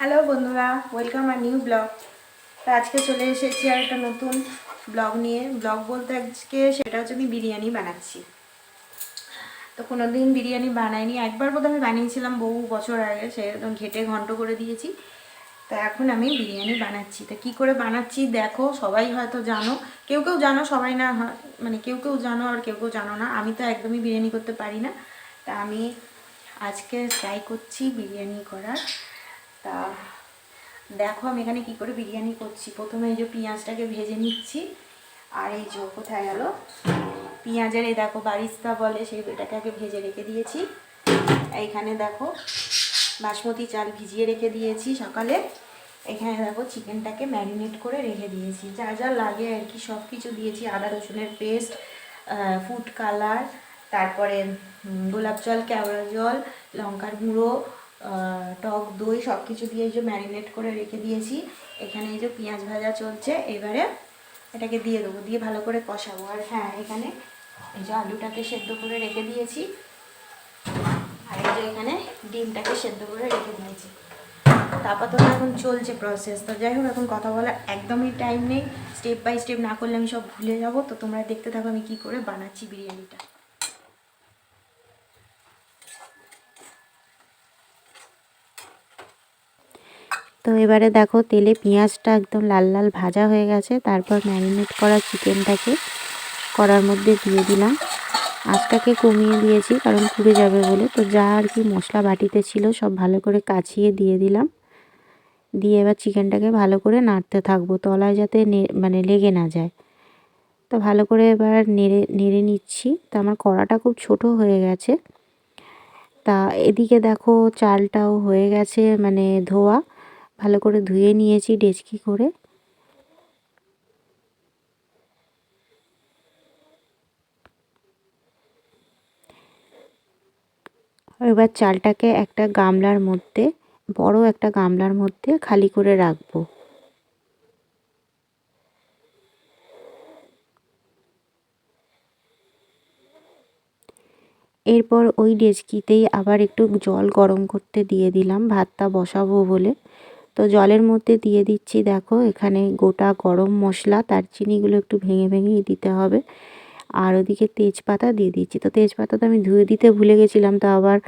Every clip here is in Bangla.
হ্যালো বন্ধুরা ওয়েলকাম আর নিউ ব্লগ তো আজকে চলে এসেছি আর একটা নতুন ব্লগ নিয়ে। ব্লগ বলতে আজকে সেটা হচ্ছে আমি বিরিয়ানি বানাচ্ছি। তো কোনোদিন বিরিয়ানি বানাইনি, একবার বোধহয় আমি বানিয়েছিলাম বহু বছর আগে সে একদম ঘেটে ঘন্ট করে দিয়েছি। তো এখন আমি বিরিয়ানি বানাচ্ছি। তো কী করে বানাচ্ছি দেখো, সবাই হয়তো জানো। কেউ কেউ জানো, সবাই না মানে কেউ কেউ জানো আর কেউ কেউ জানো না। আমি তো একদমই বিরিয়ানি করতে পারি না। তা আমি আজকে ট্রাই করছি বিরিয়ানি করার। তা দেখো আমি এখানে কি করে বিরিয়ানি করছি। প্রথমে এই যে পেঁয়াজটাকে ভেজে নিচ্ছি। আর এই যে কোথায় গেল? পেঁয়াজের এই দেখো বারিস্তা বলে সেই এটাকে আগে ভেজে রেখে দিয়েছি। এইখানে দেখো বাসমতি চাল ভিজিয়ে রেখে দিয়েছি সকালে। এখানে দেখো চিকেনটাকে ম্যারিনেট করে রেখে দিয়েছি। যা যা লাগে আর কি, সব কিছু দিয়েছি। আদা, রসুনের পেস্ট ফুড কালার, তারপরে গোলাপ জল কেওড়া জল, লঙ্কার গুঁড়ো টক দই সব কিছু দিয়ে যে ম্যারিনেট করে রেখে দিয়েছি। এখানে এই যে পেঁয়াজ ভাজা চলছে, এবারে এটাকে দিয়ে দেবো, দিয়ে ভালো করে কষাবো। আর হ্যাঁ এখানে এই যে আলুটাকে সেদ্ধ করে রেখে দিয়েছি। আর এই যে এখানে ডিমটাকে সেদ্ধ করে রেখে দিয়েছি। তারপর তো এখন চলছে প্রসেস তো যাই হোক, এখন কথা বলার একদমই টাইম নেই। স্টেপ বাই স্টেপ না করলে আমি সব ভুলে যাব। তো তোমরা দেখতে থাকো আমি কী করে বানাচ্ছি বিরিয়ানিটা। তো এবারে দেখো তেলে পেঁয়াজটা একদম লাল লাল ভাজা হয়ে গেছে। তারপর ম্যারিনেট করা চিকেনটাকে কড়ার মধ্যে দিয়ে দিলাম। আঁচটাকে কমিয়ে দিয়েছি, কারণ পুড়ে যাবে বলে। তো যা আর কি মশলা বাটিতে ছিল, সব ভালো করে কাছিয়ে দিয়ে দিলাম। দিয়ে এবার চিকেনটাকে ভালো করে নাড়তে থাকব, তলায় যাতে মানে লেগে না যায়। তো ভালো করে এবার নেড়ে নেড়ে নিচ্ছি। তো আমার কড়াটা খুব ছোট হয়ে গেছে। তা এদিকে দেখো চালটাও হয়ে গেছে মানে ধোয়া। ভালো করে ধুয়ে নিয়েছি ডেচকি করে। এবার চালটাকে একটা গামলার মধ্যে, বড় একটা গামলার মধ্যে খালি করে রাখব। এরপর ওই ডেচকিতেই আবার একটু জল গরম করতে দিয়ে দিলাম, ভাতটা বসাবো বলে। তো জলের মধ্যে দিয়ে দিচ্ছি, দেখো, এখানে গোটা গরম মশলা, দারচিনিগুলো একটু ভেঙে ভেঙেই দিতে হবে। আর ওদিকে তেজপাতা দিয়ে দিচ্ছি। তো তেজপাতা তো আমি ধুয়ে দিতে ভুলে গেছিলাম, তো আবার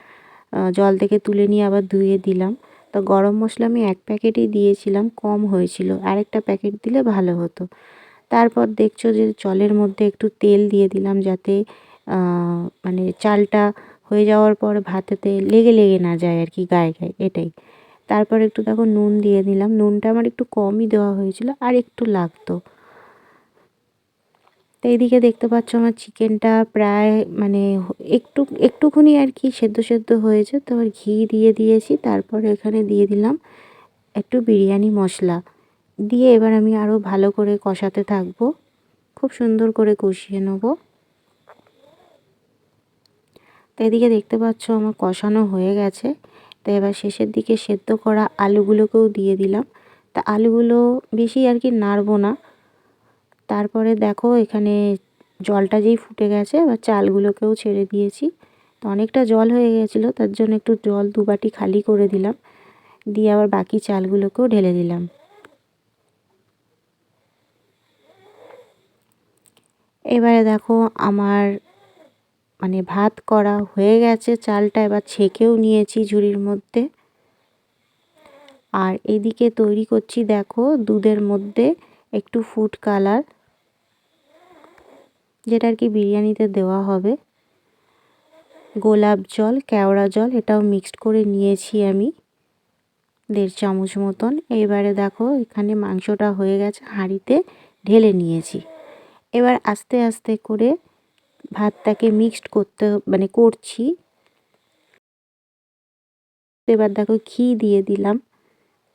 জল থেকে তুলে নিয়ে আবার ধুয়ে দিলাম। তো গরম মশলা আমি এক প্যাকেটই দিয়েছিলাম, কম হয়েছিল। আরেকটা প্যাকেট দিলে ভালো হতো। তারপর দেখছ যে জলের মধ্যে একটু তেল দিয়ে দিলাম যাতে মানে চালটা হয়ে যাওয়ার পর ভাতেতে লেগে লেগে না যায় আর কি, গায়ে গায়ে, এটাই। তারপর একটু দেখো নুন দিয়ে দিলাম। নুনটা আমার একটু কমই দেওয়া হয়েছিল আর একটু লাগতো। তো এইদিকে দেখতে পাচ্ছ আমার চিকেনটা প্রায় মানে একটু, একটুখানি আর কি সেদ্ধ সেদ্ধ হয়েছে। তো ঘি দিয়ে দিয়েছি। তারপর এখানে দিয়ে দিলাম একটু বিরিয়ানি মশলা। দিয়ে এবার আমি আরও ভালো করে কষাতে থাকব। খুব সুন্দর করে কষিয়ে নেব। তো এদিকে দেখতে পাচ্ছ আমার কষানো হয়ে গেছে। তো এবার শেষের দিকে সেদ্ধ করা আলুগুলোকেও দিয়ে দিলাম। তা আলুগুলো বেশি আর কি নাড়বো না। তারপরে দেখো এখানে জলটা যেই ফুটে গেছে, এবার চালগুলোকেও ছেড়ে দিয়েছি। তো অনেকটা জল হয়ে গেছিল, তার জন্য একটু জল দু বাটি খালি করে দিলাম। দিয়ে আবার বাকি চালগুলোকেও ঢেলে দিলাম। এবারে দেখো আমার মানে ভাত করা হয়ে গেছে, চালটা এবার ছেঁকেও নিয়েছি ঝুড়ির মধ্যে। আর এদিকে তৈরি করছি দেখো দুধের মধ্যে একটু ফুড কালার যেটা আর কি বিরিয়ানিতে দেওয়া হবে। গোলাপ জল, কেওড়া জল, এটাও মিক্সড করে নিয়েছি আমি, দেড় চামচ মতন। এবারে দেখো এখানে মাংসটা হয়ে গেছে হাঁড়িতে ঢেলে নিয়েছি। এবার আস্তে আস্তে করে ভাতটাকে মিক্সড করতে মানে করছি। এবার দেখো ঘি দিয়ে দিলাম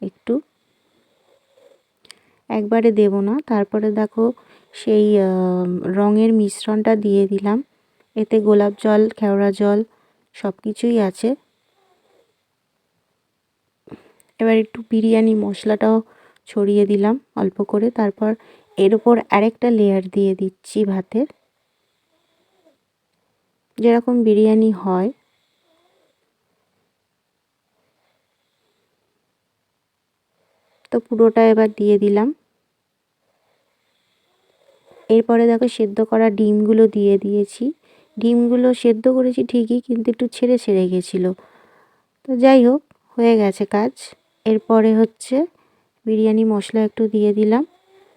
একটু। একবারে দেব না, তারপরে দেখো সেই রঙের মিশ্রণটা দিয়ে দিলাম। এতে গোলাপ জল, খেওড়া জল সব কিছুই আছে। এবার একটু বিরিয়ানি মশলাটাও ছড়িয়ে দিলাম অল্প করে। তারপর এর উপর আরেকটা লেয়ার দিয়ে দিচ্ছি ভাতের। যেরকম বিরিয়ানি হয়। তো পুরোটা এবার দিয়ে দিলাম। এরপরে দেখো সেদ্ধ করা ডিমগুলো দিয়ে দিয়েছি। ডিমগুলো সেদ্ধ করেছি ঠিকই, কিন্তু একটু ছেড়ে ছেড়ে গেছিল। তো যাই হোক, হয়ে গেছে কাজ। এরপরে হচ্ছে বিরিয়ানি মশলা একটু দিয়ে দিলাম।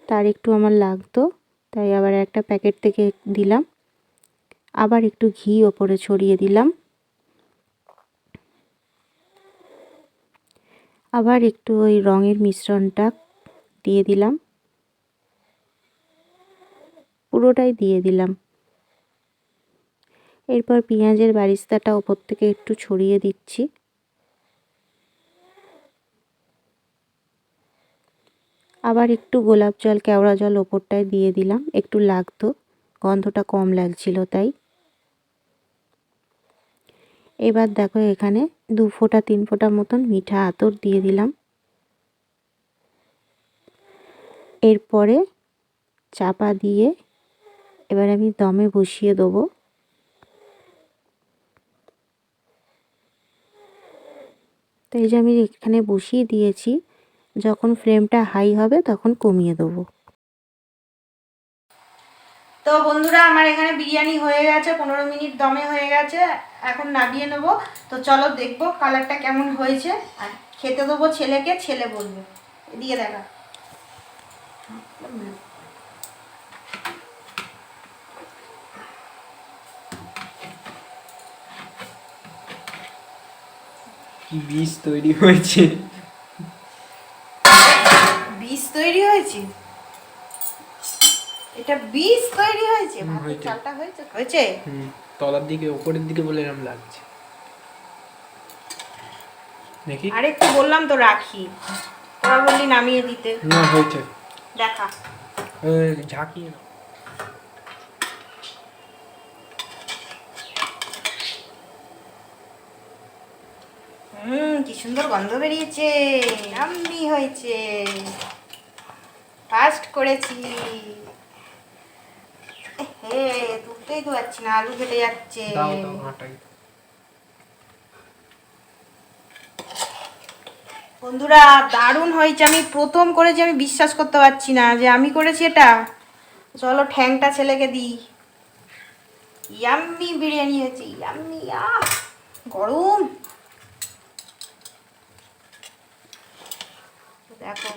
তার একটু আমার লাগতো, তাই আবার একটা প্যাকেট থেকে দিলাম। আবার একটু ঘি ওপরে ছড়িয়ে দিলাম। আবার একটু ওই রঙের মিশ্রণটা দিয়ে দিলাম। পুরোটাই দিয়ে দিলাম। এরপর পেঁয়াজের বারিস্তাটা ওপর থেকে একটু ছড়িয়ে দিচ্ছি। আবার একটু গোলাপ জল, কেওড়া জল ওপরটায় দিয়ে দিলাম। একটু লাগতো, গন্ধটা কম লাগছিল তাই। এবার দেখো এখানে দু ফোঁটা, তিন ফোঁটা মতন মিঠা আতর দিয়ে দিলাম। এরপরে চাপা দিয়ে এবার আমি দমে বসিয়ে দেবো। তো এই যে আমি এখানে বসিয়ে দিয়েছি, যখন ফ্লেমটা হাই হবে তখন কমিয়ে দেবো। তো বন্ধুরা আমার এখানে বিরিয়ানি হয়ে গেছে পনেরো মিনিট দমে হয়ে গেছে এখন নামিয়ে নেব। তো চলো দেখব কালারটা কেমন হয়েছে। আর খেতে দেবো ছেলেকে ছেলে বলবে। দিয়ে দেখা। কি বীজ তৈরি হয়েছে? বীজ তৈরি হয়েছে? এটা বীজ তৈরি হয়েছে ভাতের চালটা হয়েছে হয়েছে? হুম তলার দিকে ওপরের দিকে বলে এরকম লাগছে। দেখি। আরেকটু বললাম তো রাখি। তোরা বললি নামিয়ে দিতে। না হয়েছে। দেখা। ঝাঁকিয়ে নাও। হুম কি সুন্দর গন্ধ বেরিয়েছে। আম্মি হয়েছে। ফাস্ট করেছি। হে তুলতেই তো পারছি না আলু কেটে যাচ্ছে। দাও দাও আটাই। বন্ধুরা দারুণ হয়েছে। আমি প্রথম করেছি আমি বিশ্বাস করতে পারছি না যে আমি করেছি এটা। চলো ঠ্যাংটা ছেলেকে দিই। ইয়াম্মি বিরিয়ানি হয়েছে ইয়াম্মি গরম। দেখো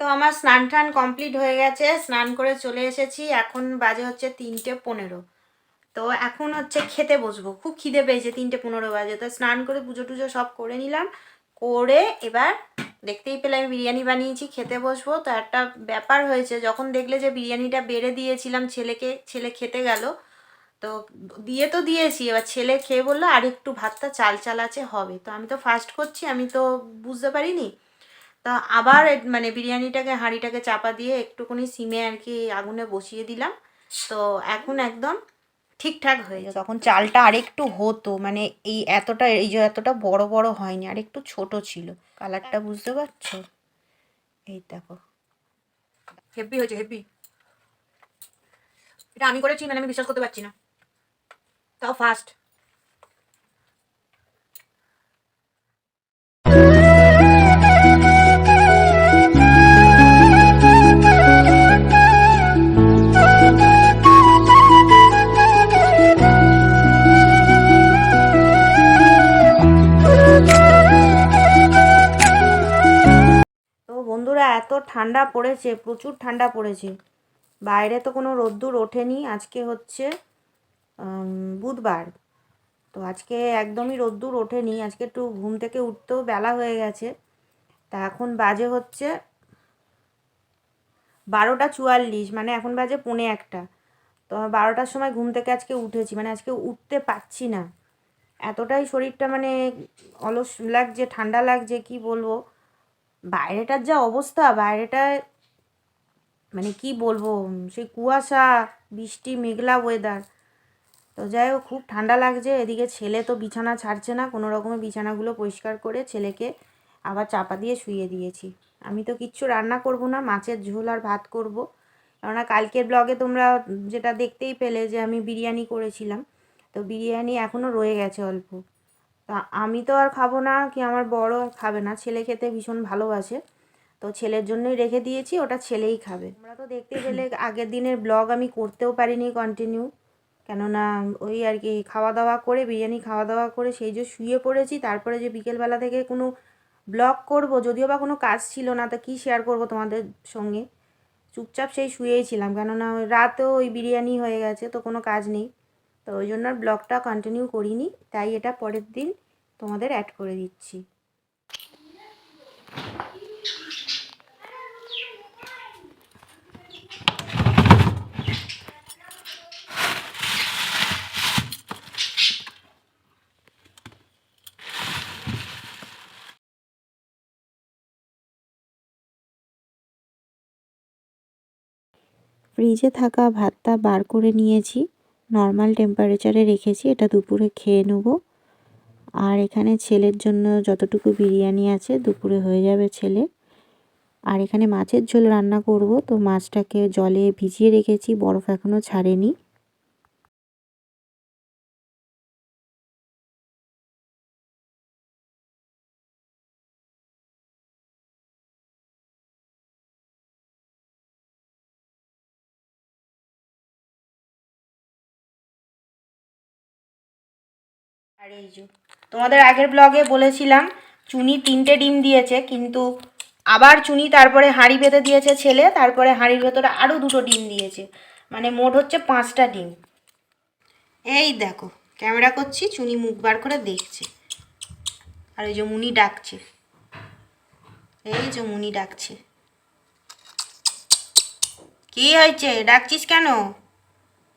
তো আমার স্নান টান কমপ্লিট হয়ে গেছে, স্নান করে চলে এসেছি, এখন বাজে হচ্ছে তিনটে পনেরো। তো এখন হচ্ছে খেতে বসবো, খুব খিদে পেয়েছে তিনটে পনেরো বাজে, তো স্নান করে পুজো টুজো সব করে নিলাম, করে এবার দেখতেই পেলে আমি বিরিয়ানি বানিয়েছি, খেতে বসবো, তো একটা ব্যাপার হয়েছে, যখন দেখলে যে বিরিয়ানিটা বেড়ে দিয়েছিলাম ছেলেকে, ছেলে খেতে গেল, তো দিয়ে তো দিয়েছি, এবার ছেলে খেয়ে বলল, আর একটু ভাতটা চাল চাল আছে, হবে। তো আমি তো ফার্স্ট করছি, আমি তো বুঝতে পারিনি তা আবার মানে বিরিয়ানিটাকে হাঁড়িটাকে চাপা দিয়ে একটুখানি সিমে আর কি আগুনে বসিয়ে দিলাম। তো এখন একদম ঠিকঠাক হয়ে যায় তখন চালটা আর একটু হতো মানে এই এতটা এই যে এতটা বড় বড় হয়নি আর একটু ছোট ছিল। কালারটা বুঝতে পারছ? এই দেখো। হেভি হয়েছে হেভি এটা আমি করেছি মানে আমি বিশ্বাস করতে পারছি না। তাও ফার্স্ট এত ঠান্ডা পড়েছে, প্রচুর ঠান্ডা পড়েছে। বাইরে তো কোনো রোদ্দুর ওঠেনি, আজকে হচ্ছে বুধবার। তো আজকে একদমই রোদ্দুর ওঠেনি, আজকে একটু ঘুম থেকে উঠতেও বেলা হয়ে গেছে। তা এখন বাজে হচ্ছে বারোটা চুয়াল্লিশ মানে এখন বাজে পৌনে একটা। তো বারোটার সময় ঘুম থেকে আজকে উঠেছি মানে আজকে উঠতে পারছি না। এতটাই শরীরটা মানে অলস লাগছে, ঠান্ডা লাগছে, কি বলব? বাইরেটার যা অবস্থা বাইরেটায় মানে কি বলব, সেই কুয়াশা, বৃষ্টি, মেঘলা ওয়েদার তো যাই হোক, খুব ঠান্ডা লাগছে, এদিকে ছেলে তো বিছানা ছাড়ছে না, কোনো রকমে বিছানাগুলো পরিষ্কার করে ছেলেকে আবার চাপা দিয়ে শুইয়ে দিয়েছি। আমি তো কিচ্ছু রান্না করব না, মাছের ঝোল আর ভাত করব। কেননা কালকের ব্লগে তোমরা যেটা দেখতেই পেলে যে আমি বিরিয়ানি করেছিলাম। তো বিরিয়ানি এখনও রয়ে গেছে অল্প। তা আমি তো আর খাব না, কি আমার বড় আর খাবে না, ছেলে খেতে ভীষণ ভালোবাসে। তো ছেলের জন্যই রেখে দিয়েছি, ওটা ছেলেই খাবে। আমরা তো দেখতে পেলে, আগের দিনের ব্লগ আমি করতেও পারিনি কন্টিনিউ কেননা ওই আর কি খাওয়া দাওয়া করে, বিরিয়ানি খাওয়া দাওয়া করে সেই যে শুয়ে পড়েছি, তারপরে যে বিকেলবেলা থেকে কোনো ব্লগ করব, যদিও বা কোনো কাজ ছিল না, তা কী শেয়ার করব তোমাদের সঙ্গে? চুপচাপ সেই শুয়েই ছিলাম, কেননা রাতেও ওই বিরিয়ানি হয়ে গেছে, তো কোনো কাজ নেই। তো ওই জন্য আর ব্লগটা কন্টিনিউ করিনি, তাই এটা পরের দিন তোমাদের অ্যাড করে দিচ্ছি। ফ্রিজে থাকা ভাতটা বার করে নিয়েছি। নর্মাল টেম্পারেচারে রেখেছি, এটা দুপুরে খেয়ে নেব। আর এখানে ছেলের জন্য যতটুকু বিরিয়ানি আছে দুপুরে হয়ে যাবে ছেলে। আর এখানে মাছের ঝোল রান্না করব, তো মাছটাকে জলে ভিজিয়ে রেখেছি, বরফ এখনও ছাড়েনি। আর এই যে, তোমাদের আগের ব্লগে বলেছিলাম, চুনি তিনটে ডিম দিয়েছে, কিন্তু আবার চুনি তারপরে হাঁড়ি বেঁধে দিয়েছে ছেলে, তারপরে হাঁড়ির ভেতরে আরও দুটো ডিম দিয়েছে। মানে মোট হচ্ছে পাঁচটা ডিম। এই দেখো, ক্যামেরা করছি, চুনি মুখ বার করে দেখছে। আর এই যে মুনি ডাকছে। এই যে মুনি ডাকছে। কি হয়েছে? ডাকছিস কেন?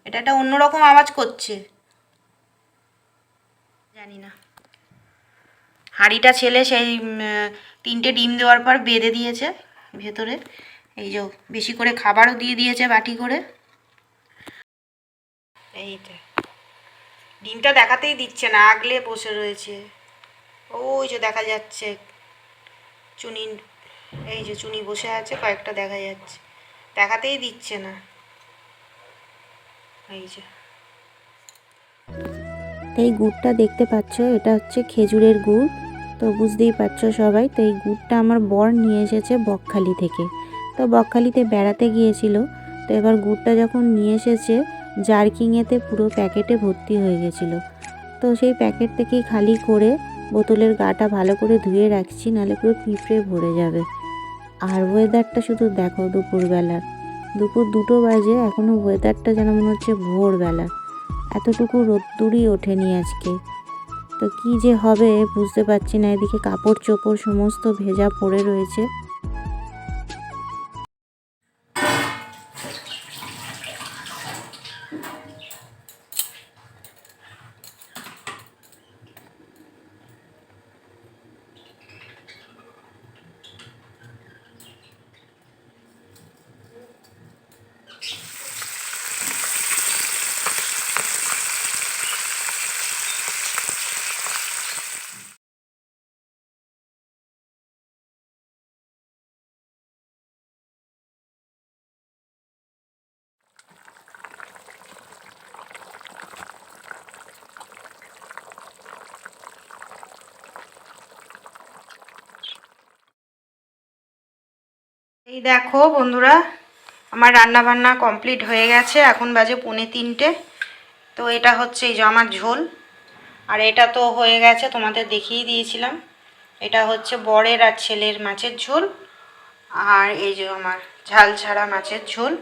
এটা একটা অন্যরকম আওয়াজ করছে। জানি না। হাঁড়িটা ছেলে সেই তিনটে ডিম দেওয়ার পর বেঁধে দিয়েছে ভেতরে। এই যে বেশি করে খাবারও দিয়ে দিয়েছে বাটি করে। এইটা। ডিমটা দেখাতেই দিচ্ছে না, আগলে বসে রয়েছে। ওই যে দেখা যাচ্ছে, চুনি, এই যে চুনি বসে আছে, কয়েকটা দেখা যাচ্ছে। দেখাতেই দিচ্ছে না। এই যে। এই গুড়টা দেখতে পাচ্ছ, এটা হচ্ছে খেজুরের গুড়। তো বুঝতেই পারছ সবাই, তো এই গুড়টা আমার বর নিয়ে এসেছে বকখালি থেকে। তো বকখালিতে বেড়াতে গিয়েছিল, তো এবার গুড়টা যখন নিয়ে এসেছে, জার্কিংয়েতে পুরো প্যাকেটে ভর্তি হয়ে গেছিল। তো সেই প্যাকেট থেকেই খালি করে বোতলের গাটা ভালো করে ধুয়ে রাখছি, নাহলে পুরো পিঁপড়ে ভরে যাবে। আর ওয়েদারটা শুধু দেখো দুপুরবেলার। দুপুর দুটো বাজে এখনও ওয়েদারটা যেন মনে হচ্ছে ভোরবেলা। এতটুকু রোদ্দুরই ওঠেনি আজকে। তো কি যে হবে বুঝতে পারছি না, এদিকে কাপড় চোপড় সমস্ত ভেজা পড়ে রয়েছে। এই দেখো বন্ধুরা, আমার রান্না বান্না কমপ্লিট হয়ে গেছে। এখন বাজে পৌনে তিনটে। তো এটা হচ্ছে এই যে আমার ঝোল। আর এটা তো হয়ে গেছে, তোমাদের দেখিয়ে দিয়েছিলাম। এটা হচ্ছে বরের আর ছেলের মাছের ঝোল। আর এই যে আমার ঝাল ছাড়া মাছের ঝোল।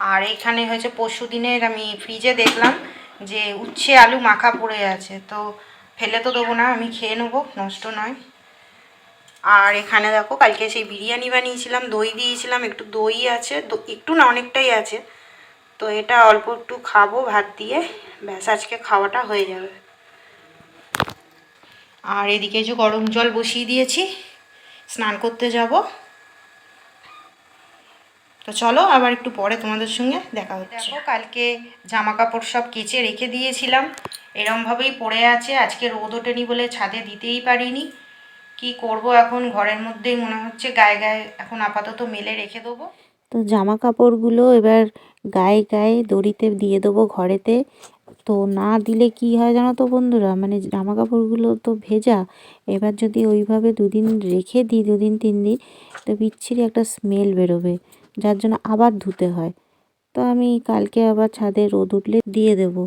আর এখানে হয়েছে পরশু দিনের আমি ফ্রিজে দেখলাম যে উচ্ছে আলু মাখা পড়ে আছে। তো ফেলে তো দেবো না, আমি খেয়ে নেব, নষ্ট নয়। আর এখানে দেখো, কালকে সেই বিরিয়ানি বানিয়েছিলাম, দই দিয়েছিলাম, একটু দই আছে একটু না, অনেকটাই আছে। তো এটা অল্প একটু খাব ভাত দিয়ে, ব্যাস, আজকে খাওয়াটা হয়ে যাবে। আর এদিকে যে গরম জল বসিয়ে দিয়েছি, স্নান করতে যাব। তো চলো, আবার একটু পরে তোমাদের সঙ্গে দেখা হচ্ছে। কালকে জামা কাপড় সব কেচে রেখে দিয়েছিলাম। এরমভাবেই পড়ে আছে, আজকে রোদ ওঠেনি বলে ছাদে দিতেই পারিনি। কি করব এখন? ঘরের মধ্যেই মনে হচ্ছে গায়ে গায়ে এখন আপাতত মেলে রেখে দেবো। তো জামা কাপড়গুলো এবার গায়ে গায়ে দড়িতে দিয়ে দেবো ঘরেতে। তো না দিলে কি হয় জানো তো বন্ধুরা? মানে জামা কাপড়গুলো তো ভেজা। এবার যদি ওইভাবে দুদিন রেখে দিই, দুদিন, তিন দিন, তো বিচ্ছিরি একটা স্মেল বেরোবে, যার জন্য আবার ধুতে হয়। তো আমি কালকে আবার ছাদে রোদ উঠলে দিয়ে দেবো।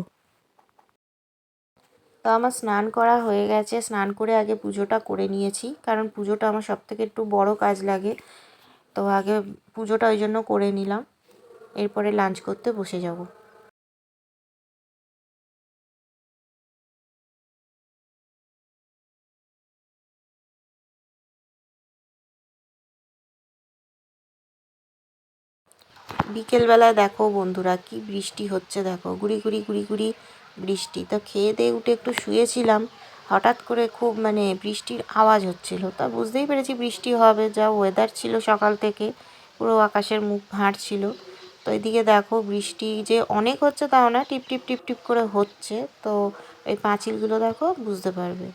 তো আমার স্নান করা হয়ে গেছে। স্নান করে আগে পুজোটা করে নিয়েছি, কারণ পুজোটা আমার সব থেকে একটু বড় কাজ লাগে। তো আগে পুজোটা ওই জন্য করে নিলাম। এরপরে লাঞ্চ করতে বসে যাব। বিকেলবেলায় দেখো বন্ধুরা, কি বৃষ্টি হচ্ছে দেখো। গুড়ি গুড়ি গুড়ি গুড়ি। বৃষ্টি। তো খেয়ে দিয়ে উঠে একটু শুয়েছিলাম। হঠাৎ করে খুব মানে বৃষ্টির আওয়াজ হচ্ছিল। তা বুঝতেই পেরেছি বৃষ্টি হবে, যা ওয়েদার ছিল সকাল থেকে। পুরো আকাশের মুখ ভাঁড় ছিল। তো এদিকে দেখো বৃষ্টি যে অনেক হচ্ছে তাও না, টিপ টিপ টিপ টিপ করে হচ্ছে। তো এই পাঁচিলগুলো দেখো, বুঝতে পারবে।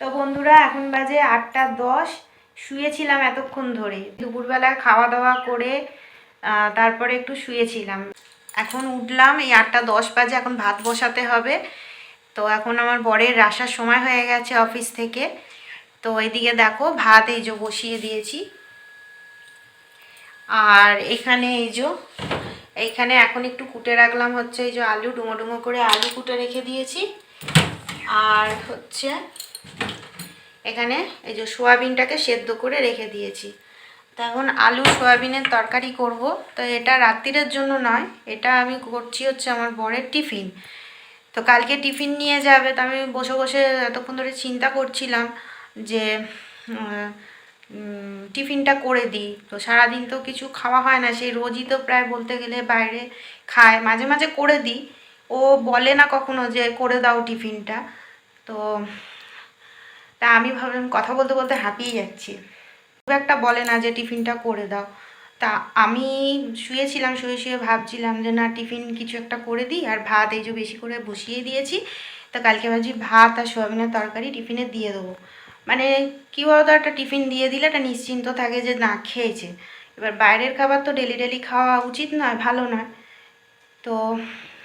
তো বন্ধুরা, এখন বাজে আটটা দশ। শুয়েছিলাম এতক্ষণ ধরে। দুপুরবেলায় খাওয়া দাওয়া করে তারপরে একটু শুয়েছিলাম। এখন উঠলাম, এই আটটা দশ বাজে, এখন ভাত বসাতে হবে। তো এখন আমার বরের আসার সময় হয়ে গেছে অফিস থেকে। তো এইদিকে দেখো, ভাত এই যে বসিয়ে দিয়েছি। আর এখানে এই যে এইখানে এখন একটু কুটে রাখলাম হচ্ছে এই যে আলু, ডুমো ডুমো করে আলু কুটে রেখে দিয়েছি। আর হচ্ছে, এখানে এই যে সোয়াবিনটাকে সেদ্ধ করে রেখে দিয়েছি। তো এখন আলু সয়াবিনের তরকারি করব। তো এটা রাত্রিরের জন্য নয়, এটা আমি করছি হচ্ছে আমার বরের টিফিন। তো কালকে টিফিন নিয়ে যাবে, তো আমি বসে বসে এতক্ষণ ধরে চিন্তা করছিলাম যে টিফিনটা করে দিই। তো সারাদিন তো কিছু খাওয়া হয় না, সেই রোজই তো প্রায় বলতে গেলে বাইরে খায়। মাঝে মাঝে করে দিই। ও বলে না কখনো যে করে দাও টিফিনটা। তো, তা আমি ভাবলাম কথা বলতে বলতে হাঁপিয়ে যাচ্ছি। একটা বলে না যে টিফিনটা করে দাও। তা আমি শুয়েছিলাম, শুয়ে শুয়ে ভাবছিলাম যে না, টিফিন কিছু একটা করে দিই আর ভাত এই যে বেশি করে বসিয়ে দিয়েছি। তা কালকে ভাবছি ভাত আর সোয়াবিনের তরকারি টিফিনে দিয়ে দেবো। মানে কী বলতো, একটা টিফিন দিয়ে দিলে একটা নিশ্চিন্ত থাকে যে না, খেয়েছে। এবার বাইরের খাবার তো ডেলি ডেলি খাওয়া উচিত নয়, ভালো নয়। তো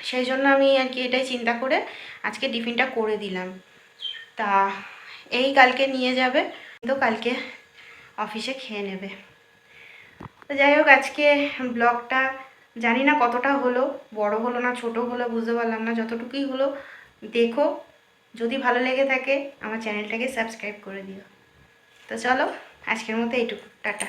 সেই জন্য আমি আর কি এটাই চিন্তা করে আজকে টিফিনটা করে দিলাম। তা এই কালকে নিয়ে যাবে। তো কালকে অফিসে খেয়ে নেবে। তো যাই হোক, আজকে ব্লগটা জানি না কতটা হলো, বড় হলো না ছোট হলো বুঝতে পারলাম না, যতটুকুই হলো দেখো। যদি ভালো লেগে থাকে, আমার চ্যানেলটাকে সাবস্ক্রাইব করে দিও। তো চলো, আজকের মতো এইটুকু। টাটা।